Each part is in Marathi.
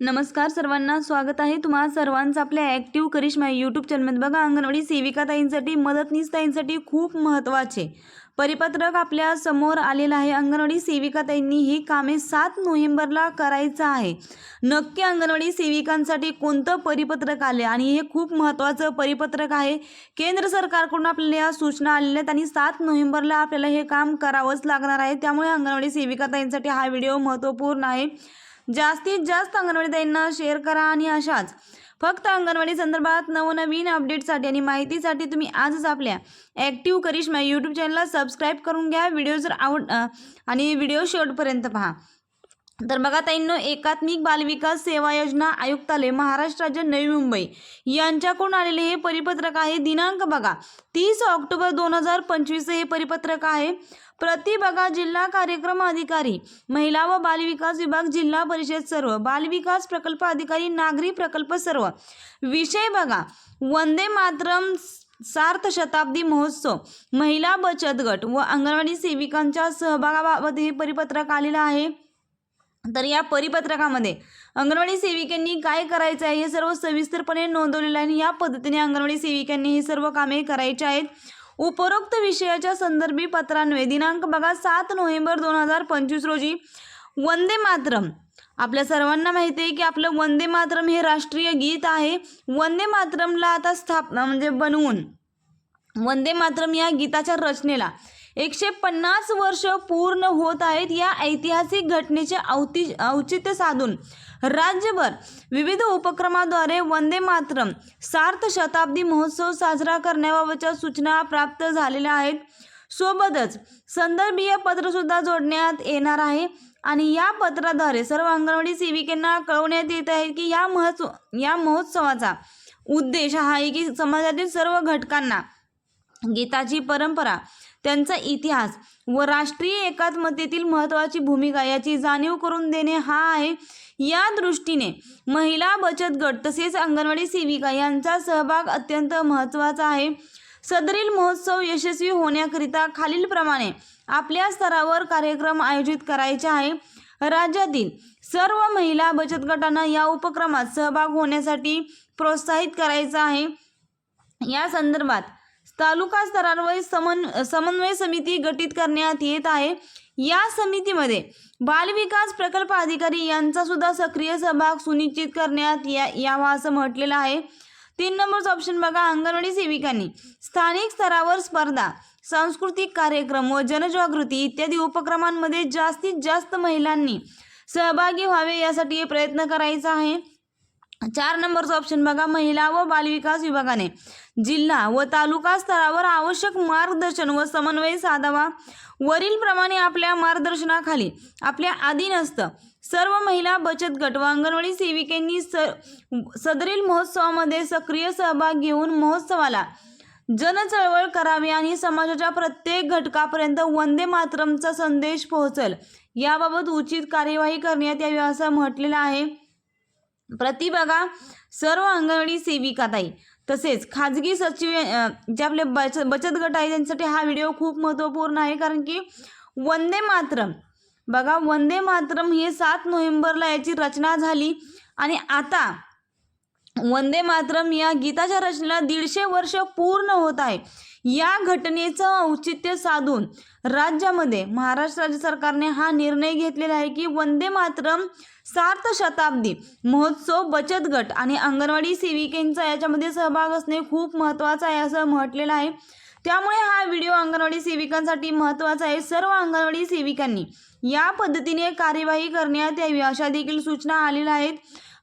नमस्कार सर्वांना स्वागत आहे तुम्हा सर्वांचं आपल्या ॲक्टिव्ह करिश्मा यूट्यूब चॅनलमध्ये बघा अंगणवाडी सेविका ताईंसाठी मदतनीस ताईंसाठी खूप महत्त्वाचे परिपत्रक आपल्यासमोर आलेलं आहे. अंगणवाडी सेविका ताईंनी ही कामे सात नोव्हेंबरला करायचं आहे. नक्की अंगणवाडी सेविकांसाठी कोणतं परिपत्रक आले आणि हे खूप महत्त्वाचं परिपत्रक आहे. केंद्र सरकारकडून आपल्याला या सूचना आलेल्या आहेत आणि सात नोव्हेंबरला आपल्याला हे काम करावंच लागणार आहे. त्यामुळे अंगणवाडी सेविका ताईंसाठी हा व्हिडिओ महत्त्वपूर्ण आहे. जास्तीत जास्त अंगणवाडीताईंना शेअर करा आणि अशाच. फक्त अंगणवाडी संदर्भात नवनवीन अपडेटसाठी आणि माहितीसाठी तुम्ही आजच आपल्या ॲक्टिव्ह करिश्मा यूट्यूब चॅनलला सबस्क्राईब करून घ्या. व्हिडिओ जर आवड आणि व्हिडिओ शेवटपर्यंत पहा. तर बघा ताईंनो एकात्मिक बालविकास सेवा योजना आयुक्तालय महाराष्ट्र राज्य नवी मुंबई यांच्याकडून आलेले हे परिपत्रक आहे. दिनांक बघा तीस ऑक्टोबर दोन हजार पंचवीस हे परिपत्रक आहे. प्रति बघा जिल्हा कार्यक्रम अधिकारी महिला व बालविकास विभाग जिल्हा परिषद सर्व बालविकास प्रकल्प अधिकारी नागरी प्रकल्प सर्व. विषय बघा वंदे मातरम सार्थ शताब्दी महोत्सव महिला बचत गट व अंगणवाडी सेविकांच्या सहभागाबाबत हे परिपत्रक आलेलं आहे. तर या परिपत्रकामध्ये अंगणवाडी सेविकांनी काय करायचं आहे हे सर्व सविस्तरपणे नोंदवलेलं आहे आणि या पद्धतीने अंगणवाडी सेविकांनी ही सर्व कामे करायची आहेत. उपरोक्त विषयाच्या संदर्भी पत्रान्वये दिनांक बघा सात नोव्हेंबर दोन हजार पंचवीस रोजी वंदे मातरम. आपल्या सर्वांना माहिती आहे की आपलं वंदे मातरम हे राष्ट्रीय गीत आहे. वंदे मातरमला आता स्थापना म्हणजे बनवून वंदे मातरम या गीताच्या रचनेला एकशे पन्नास वर्ष पूर्ण होत आहेत या ऐतिहासिक घटनेचे औति औचित्य साधून. राज्यभर विविध उपक्रमाद्वारे वंदे मातरम सार्थ शताब्दी महोत्सव साजरा करण्याबाबतच्या सूचना प्राप्त झालेल्या आहेत. सोबतच संदर्भीय पत्रसुद्धा जोडण्यात येणार आहे आणि या पत्राद्वारे सर्व अंगणवाडी सेविकांना कळवण्यात येत आहे की या महत्त्व या महोत्सवाचा उद्देश हा आहे की समाजातील सर्व घटकांना गीताची परंपरा त्यांचा इतिहास व राष्ट्रीय एकात्मतेतील महत्त्वाची भूमिका याची जाणीव करून देणे हा आहे. या दृष्टीने महिला बचत गट तसेच अंगणवाडी सेविका यांचा सहभाग अत्यंत महत्त्वाचा आहे. सदरील महोत्सव यशस्वी होण्याकरिता खालीलप्रमाणे आपल्या स्तरावर कार्यक्रम आयोजित करायचे आहे. राज्यातील सर्व महिला बचत गटांना या उपक्रमात सहभाग होण्यासाठी प्रोत्साहित करायचं आहे. या संदर्भात तालुका स्तरावर समन समन्वय समिती गठीत करण्यात येत आहे. या समितीमध्ये बालविकास प्रकल्प अधिकारी यांचा सुद्धा सक्रिय सहभाग सुनिश्चित करण्यात या यावा असं म्हटलेलं आहे. तीन नंबरचं ऑप्शन बघा अंगणवाडी सेविकांनी. स्थानिक स्तरावर स्पर्धा सांस्कृतिक कार्यक्रम व जनजागृती इत्यादी उपक्रमांमध्ये जास्तीत जास्त महिलांनी सहभागी व्हावे यासाठी प्रयत्न करायचा आहे. चार नंबरचा ऑप्शन बघा. महिला व बालविकास विभागाने जिल्हा व तालुका स्तरावर आवश्यक मार्गदर्शन व समन्वय साधावा. वरीलप्रमाणे आपल्या मार्गदर्शनाखाली आपल्या अधीनस्थ सर्व महिला बचत गट व अंगणवाडी सेविकेंनी स सदरील महोत्सवामध्ये सक्रिय सहभाग घेऊन महोत्सवाला जनचळवळ करावी आणि समाजाच्या प्रत्येक घटकापर्यंत वंदे मातरमचा संदेश पोहोचल याबाबत उचित कार्यवाही करण्यात यावी असं म्हटलेलं आहे. प्रति बघा सर्व अंगणवाडी सेविका ताई. तसेच खाजगी सचिव जे आपले बच बचत गट आहे त्यांच्यासाठी हा व्हिडिओ खूप महत्त्वपूर्ण आहे कारण की वंदे मातरम बघा वंदे मातरम हे सात नोव्हेंबरला याची रचना झाली. आणि आता वंदे मातरम या गीताच्या रचनेला दीडशे वर्ष पूर्ण होत आहे. या घटनेचं औचित्य साधून राज्यामध्ये महाराष्ट्र राज्य सरकारने हा निर्णय घेतलेला आहे की वंदे मातरम सार्थ शताब्दी महोत्सव बचत गट आणि अंगणवाडी सेविकेंचा याच्यामध्ये सहभाग असणे खूप महत्त्वाचं आहे असं म्हटलेलं आहे. त्यामुळे हा व्हिडिओ अंगणवाडी सेविकांसाठी महत्त्वाचा आहे. सर्व अंगणवाडी सेविकांनी या पद्धतीने कार्यवाही करण्यात यावी अशा देखील सूचना आलेल्या आहेत.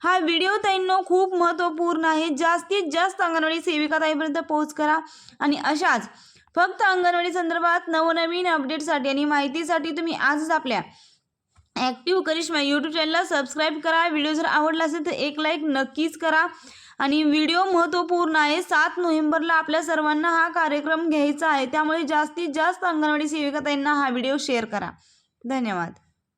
हा व्हिडिओ ताईंनो खूप महत्त्वपूर्ण आहे. जास्तीत जास्त अंगणवाडी सेविका ताईपर्यंत पोहोच करा आणि अशाच फक्त अंगणवाडी संदर्भात नवनवीन अपडेटसाठी आणि माहितीसाठी तुम्ही आजच आपल्या ॲक्टिव्ह करिश्मा यूट्यूब चॅनलला सबस्क्राईब करा. व्हिडिओ जर आवडला असेल तर एक लाईक नक्कीच करा. आणि व्हिडिओ महत्त्वपूर्ण आहे. सात नोव्हेंबरला आपल्या सर्वांना हा कार्यक्रम घ्यायचा आहे. त्यामुळे जास्तीत जास्त अंगणवाडी सेविका ताईंना हा व्हिडिओ शेअर करा. धन्यवाद.